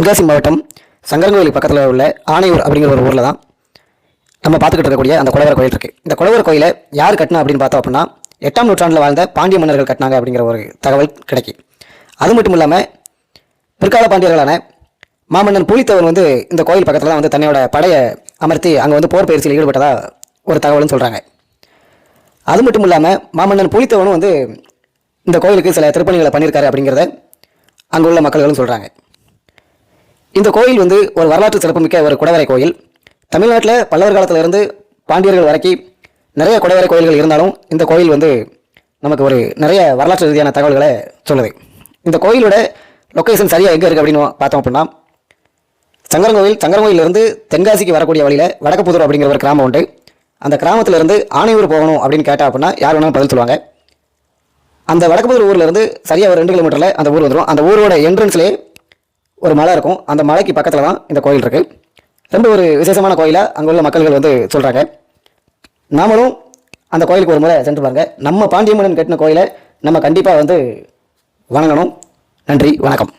தென்காசி மாவட்டம் சங்கரங்கோயில் பக்கத்தில் உள்ள ஆணையூர் அப்படிங்கிற ஒரு ஊரில் தான் நம்ம பார்த்துக்கிட்டு இருக்கக்கூடிய அந்த குலவர கோயில் இருக்குது இந்த குலவர கோயிலை யார் கட்டினா அப்படின்னு பார்த்தோம் அப்படின்னா எட்டாம் நூற்றாண்டில் வாழ்ந்த பாண்டிய மன்னர்கள் கட்டினாங்க அப்படிங்கிற ஒரு தகவல் கிடைக்கும் அது மட்டும் இல்லாமல் பிற்கால பாண்டியர்களான மாமன்னன் புலித்தேவன் வந்து இந்த கோயில் பக்கத்தில் தான் வந்து தன்னையோட படையை அமர்த்தி அங்கே வந்து போர் பயிற்சியில் ஈடுபட்டதாக ஒரு தகவல்னு சொல்கிறாங்க அது மட்டும் இல்லாமல் மாமன்னன் புலித்தவனும் வந்து இந்த கோயிலுக்கு சில திருப்பணிகளை பண்ணியிருக்காரு அப்படிங்கிறத அங்கே உள்ள மக்கள்களும் சொல்கிறாங்க இந்த கோயில் வந்து ஒரு வரலாற்று சிறப்புமிக்க ஒரு குடவரை கோயில். தமிழ்நாட்டில் பல்லவர் காலத்திலிருந்து பாண்டியர்கள் வரைக்கும் நிறைய குடவரை கோயில்கள் இருந்தாலும் இந்த கோயில் வந்து நமக்கு ஒரு நிறைய வரலாற்று ரீதியான தகவல்களை சொல்லுது. இந்த கோயிலோட லொக்கேஷன் சரியாக எங்கே இருக்குது அப்படின்னு பார்த்தோம் அப்படின்னா சங்கரங்கோவில் சங்கரங்கோயிலிருந்து தென்காசிக்கு வரக்கூடிய வழியில் வடக்கப்புதூர் அப்படிங்கிற ஒரு கிராமம் உண்டு. அந்த கிராமத்திலிருந்து ஆணையூர் போகணும் அப்படின்னு கேட்டால் அப்படின்னா யார் வேணாலும் பதில் சொல்லுவாங்க. அந்த வடக்குபுதூர் ஊர்லேருந்து சரியாக ஒரு ரெண்டு கிலோமீட்டரில் அந்த ஊர் வந்துடும் அந்த ஊரோட என்ட்ரன்ஸ்லேயே ஒரு மலை இருக்கும். அந்த மலைக்கு பக்கத்தில் தான் இந்த கோயில் இருக்குது ரொம்ப ஒரு விசேஷமான கோயிலாக அங்கே உள்ள மக்கள்கள் வந்து சொல்கிறாங்க நாமளும் அந்த கோயிலுக்கு ஒரு முறை சென்று பாருங்கள் நம்ம பாண்டியமுடன் கட்டின கோயிலை நம்ம கண்டிப்பாக வந்து வணங்கணும். நன்றி வணக்கம்.